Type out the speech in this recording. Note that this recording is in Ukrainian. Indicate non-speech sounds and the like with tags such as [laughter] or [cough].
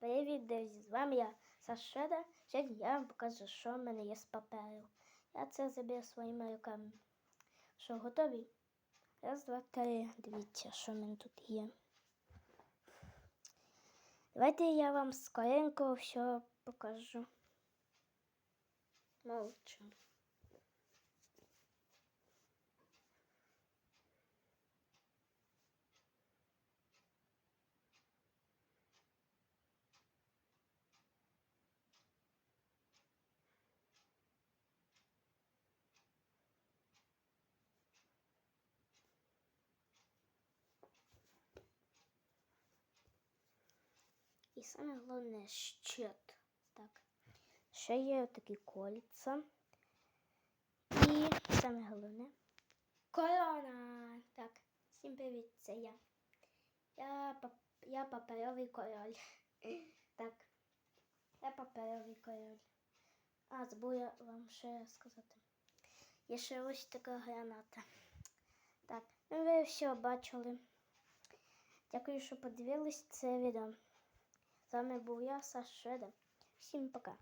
Привіт, друзі! З вами я Сашеда. Сьогодні я вам покажу, що в мене є з паперу. Я це забив своїми руками. Що, готові? Раз, два, три. Дивіться, що в мене тут є. Давайте я вам скоренько все покажу. Молчу. І саме головне щит. Так. Ще є такі кольця. І саме головне корона. Так, всім привіт, це я. Я, я паперовий король. [laughs] Так. Я паперовий король. А, забув я вам ще сказати. Є ще ось така граната. Так, ну ви все бачили. Дякую, що подивились це відео. З вами був я, Саша Шеда. Всім пока.